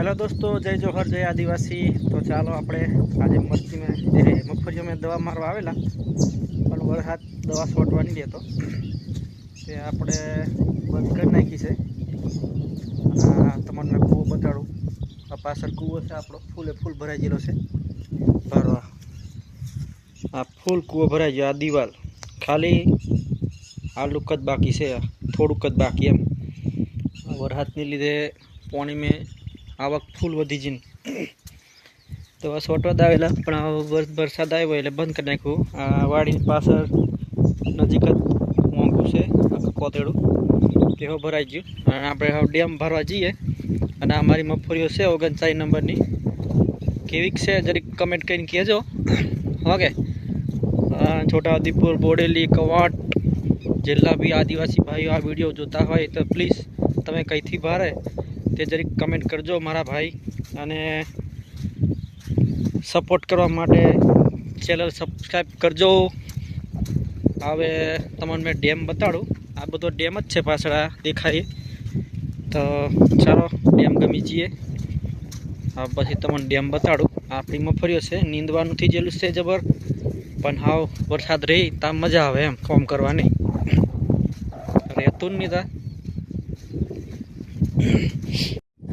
Hello દોસ્તો, જય જોહર, જય આદિવાસી. તો ચાલો આપણે આજે મરચીમાં એ મગફળીઓમાં દવા મારવા આવેલા, પણ વરસાદ દવા છોટવા નહીં દેતો તે આપણે બંધ કરી નાખી છે. તમને કૂવો બતાડું. આ પાછળ કૂવો છે, આપણો ફૂલે ફૂલ ભરાઈ ગયેલો છે. ભરવા આ ફૂલ કૂવો ભરાઈ ગયો, આ દિવાલ. ખાલી આલુક લુક જ બાકી છે થોડુંક જ બાકી એમ. વરસાદને લીધે પાણી મેં આવક ફૂલ વધી જઈને. તો આ સોટવાદ આવેલા, પણ વરસાદ આવ્યો એટલે બંધ કરી નાખ્યું. આ વાડીની પાછળ નજીક જ મોંઘું છે કોતેડું. તેઓ ભરાઈ ગયું. અને આપણે ડેમ ભરવા જઈએ. અને આ મારી મગફળીઓ છે ઓગણચાળીસ નંબરની. કેવીક છે, જરીક કમેન્ટ કરીને કહેજો. ઓકે છોટાઉદેપુર બોડેલી, કવાટ, જેટલા બી આદિવાસી ભાઈઓ આ વીડિયો જોતા હોય તો પ્લીઝ તમે કંઈથી ભારે તે જરીક કમેન્ટ કરજો મારા ભાઈ અને સપોર્ટ કરવા માટે ચેનલ સબસ્ક્રાઈબ કરજો. હવે તમને મેં ડેમ બતાડું. આ બધો ડેમ જ છે પાછળ આ દેખાય. તો ચાલો ડેમ ગમી જઈએ. હા, પછી તમને ડેમ બતાડું. આપણી મફળીઓ છે નીંદવાનું થઈ ગયેલું છે જબર. પણ હાવ વરસાદ રહી ત્યાં મજા આવે એમ ફોર્મ કરવાની. રહેતું જ નહીં તા.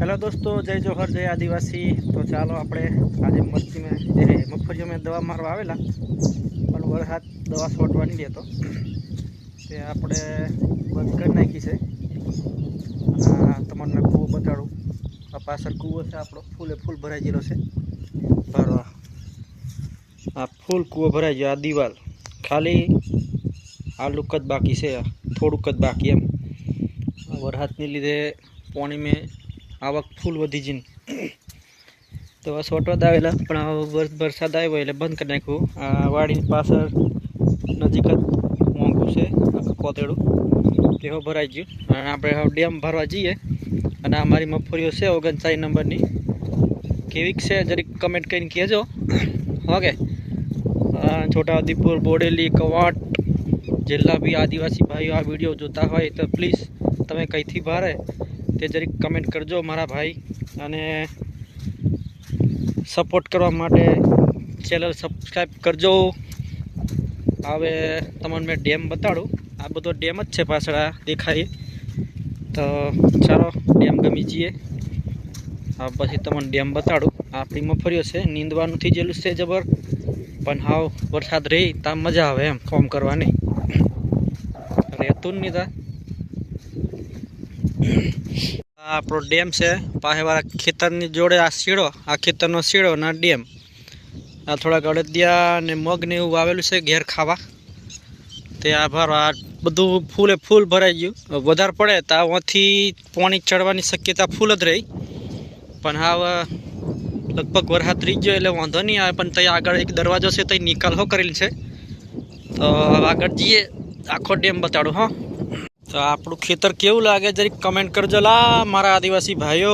હેલો દોસ્તો, જય જોહર, જય આદિવાસી. તો ચાલો આપણે આજે મરચીમાં મગફળીઓમાં દવા મારવા આવેલા, પણ વરસાદ દવા છોટવાની દેતો તે. આપણે બંધ કરી નાખી છે. તમને કૂવો બતાડું. આ પાછળ કૂવો છે, આપણો ફૂલે ફૂલ ભરાઈ ગયેલો છે. ભરવા આ ફૂલ કૂવો ભરાઈ ગયો, આ દિવાલ. ખાલી આલુક લુક જ બાકી છે, થોડુંક જ બાકી એમ. વરસાદને લીધે પાણી મેં આવક ફૂલ વધી જઈને. તો આ જ આવેલા પણ વરસાદ આવ્યો એટલે બંધ કરી નાખ્યું. આ વાડીની પાછળ નજીક જ મોંઘું છે કોતેડું. તેઓ ભરાઈ ગયું. અને આપણે ડેમ ભરવા જઈએ. અને આ મારી મગફળીઓ છે ઓગણચાળીસ નંબરની. કેવીક છે, જરીક કમેન્ટ કરીને કહેજો. ઓકે. છોટાઉદેપુર, બોડેલી, કવાટ, જેટલા બી આદિવાસી ભાઈઓ આ વીડિયો જોતા હોય તો પ્લીઝ તમે કંઈથી ભારે તે જરીક કમેન્ટ કરજો મારા ભાઈ અને સપોર્ટ કરવા માટે ચેનલ સબસ્ક્રાઈબ કરજો. હવે તમને મેં ડેમ બતાડું. આ બધો ડેમ જ છે પાછળ દેખાય. તો ચાલો ડેમ ગમી જઈએ. હા, પછી તમને ડેમ બતાડું. આપણી મફળીઓ છે. નીંદવાનું થઈ ગયેલું છે જબર. પણ હાવ વરસાદ રહી ત્યાં મજા આવે એમ ફોર્મ કરવાની. રહેતું જ નહીં તા આ આપણો ડેમ છે. પાસેવાળા ખેતરની જોડે આ શીડો, આ ખેતરનો શીળો ના ડેમ. આ થોડાક અડદિયા ને મગ ને એવું વાવેલું છે ઘેર ખાવા. તે આભાર. આ બધું ફૂલે ફૂલ ભરાઈ ગયું. વધારે પડે તો આથી પાણી ચડવાની શક્યતા ફૂલ જ રહી. પણ હવે લગભગ વરસાદ રહી ગયો એટલે વાંધો નહીં આવે, પણ ત્યાં આગળ એક દરવાજો છે ત્યાં નિકાલ હો કરેલ છે. તો આગળ જઈએ. આખો ડેમ બતાડું, હા. તો આપણું ખેતર કેવું લાગે? જરીક કમેન્ટ કરજો. લા, મારા આદિવાસી ભાઈઓ.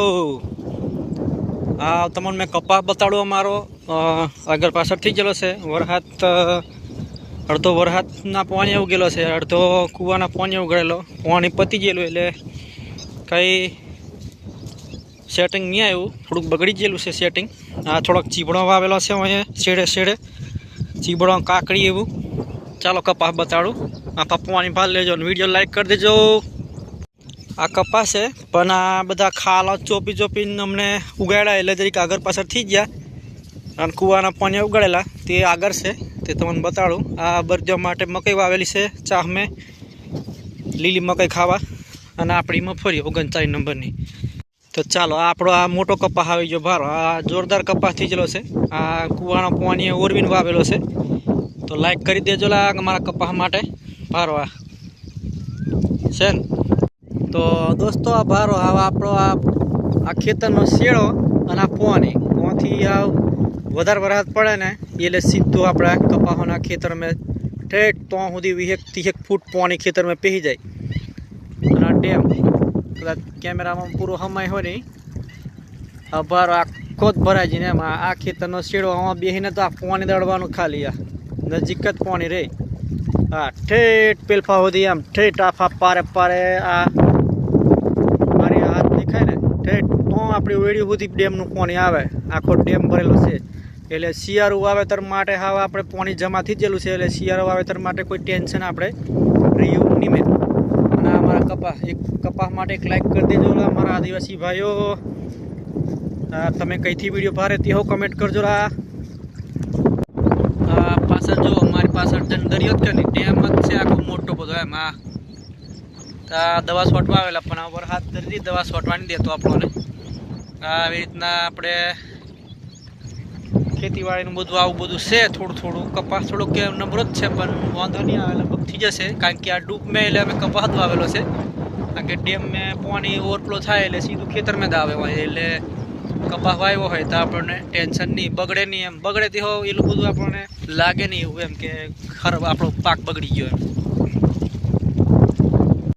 આ તમને મેં કપા બતાડો અમારો. આગળ પાછળ થઈ ગયેલો છે. વરસાદ અડધો વરસાદના પાણી એવું ગયેલો છે. અડધો કૂવાના પાણી એવું ગયેલો. પાણી પતી ગયેલું એટલે કંઈ સેટિંગ નહીં આવ્યું. થોડુંક બગડી ગયેલું છે સેટિંગ આ થોડોક ચીબડો વાવેલો છે અહીંયા. શેડે શેડે ચીબડો કાકડી એવું. ચાલો કપાસ બતાડું. આ પપ્પાની ભાલ લેજો અને વીડિયો લાઈક કરી દેજો. આ કપાસ છે, પણ આ બધા ખાલા ચોપી ચોપીને અમને ઉગાડ્યા એટલે જરીક આગળ પાછળ થઈ ગયા. અને કૂવાના પાણી ઉગાડેલા, તે આગળ છે, તે તમને બતાડું. આ બરજો માટે મકઈ વાવેલી છે ચાહમે લીલી મકઈ ખાવા. અને આપણી મફરી, ઓગણચાલીસ નંબરની. તો ચાલો આપણો આ મોટો કપાસ આવી ગયો ભારો. આ જોરદાર કપાસ ગયેલો છે. આ કૂવાનો પાણી ઓરવીને વાવેલો છે. તો લાઈક કરી દેજો લા મારા કપાસ માટે. ભારો આ. છે ને? તો દોસ્તો આ ભારો હવે આપણો આ આ ખેતરનો શેળો અને આ પોની પોથી આ વધારે વરસાદ પડે ને, એટલે સીધું આપણા કપાહોના ખેતરમાં ઠેઠ તો સુધી વીસેક ત્રીસેક ફૂટ પોવાની ખેતરમાં પહેરી જાય. અને આ ડેમ, કદાચ કેમેરામાં પૂરો હમાય હોય નહીં. આ ભારો આખો જ ભરાય જઈને એમાં. આ ખેતરનો શેડો આમાં બેસીને તો આ પાણી દળવાનું ખાલી આ. નજીક જ પોણી રે. હા ઠેઠ પેલફા સુધી આમ ઠેઠ આફા પારે પારે આ મારી હાથ દેખાય ને, ઠેઠ તો આપણી વેડી સુધી ડેમનું પાણી આવે. આખો ડેમ ભરેલો છે. એટલે શિયાળું વાવેતર માટે હવે આપણે પાણી જમા થઈ ગયેલું છે, એટલે શિયાળું વાવેતર માટે કોઈ ટેન્શન આપણે રહ્યું નહીં મેં. અને અમારા કપાસ એક કપાસ માટે એક લાઈક કરી દેજો અમારા આદિવાસી ભાઈઓ. તમે કઈથી વીડિયો ભારે તે હો કમેન્ટ કરજો આ પાછળ જન દરિયો જ કે નહીં ડેમ જ છે આખો મોટો બધો એમ આ દવા છોટવા આવેલા, પણ આ વરસાદ કરી દવા છોટવાની દેતો આપણને. આવી રીતના આપણે ખેતીવાડીનું બધું, આવું બધું છે, થોડું થોડું કપાસ થોડુંક કે નબળો જ છે, પણ વાંધો નહીં આવે લગભગ થઈ જશે, કારણ કે આ ડૂબ મેં એટલે અમે કપાસ જ વાવેલો છે. કારણ કે ડેમ મેં પાણી ઓવરફ્લો થાય એટલે સીધું ખેતરમાં જ આવે એટલે કપાસ વાવ્યો હોય તો આપણને ટેન્શન નહીં, બગડે નહીં એમ. બગડે તે હોય એટલું બધું આપણને લાગે નહીં એવું એમ કે ખરાબ આપણો પાક બગડી ગયો એમ.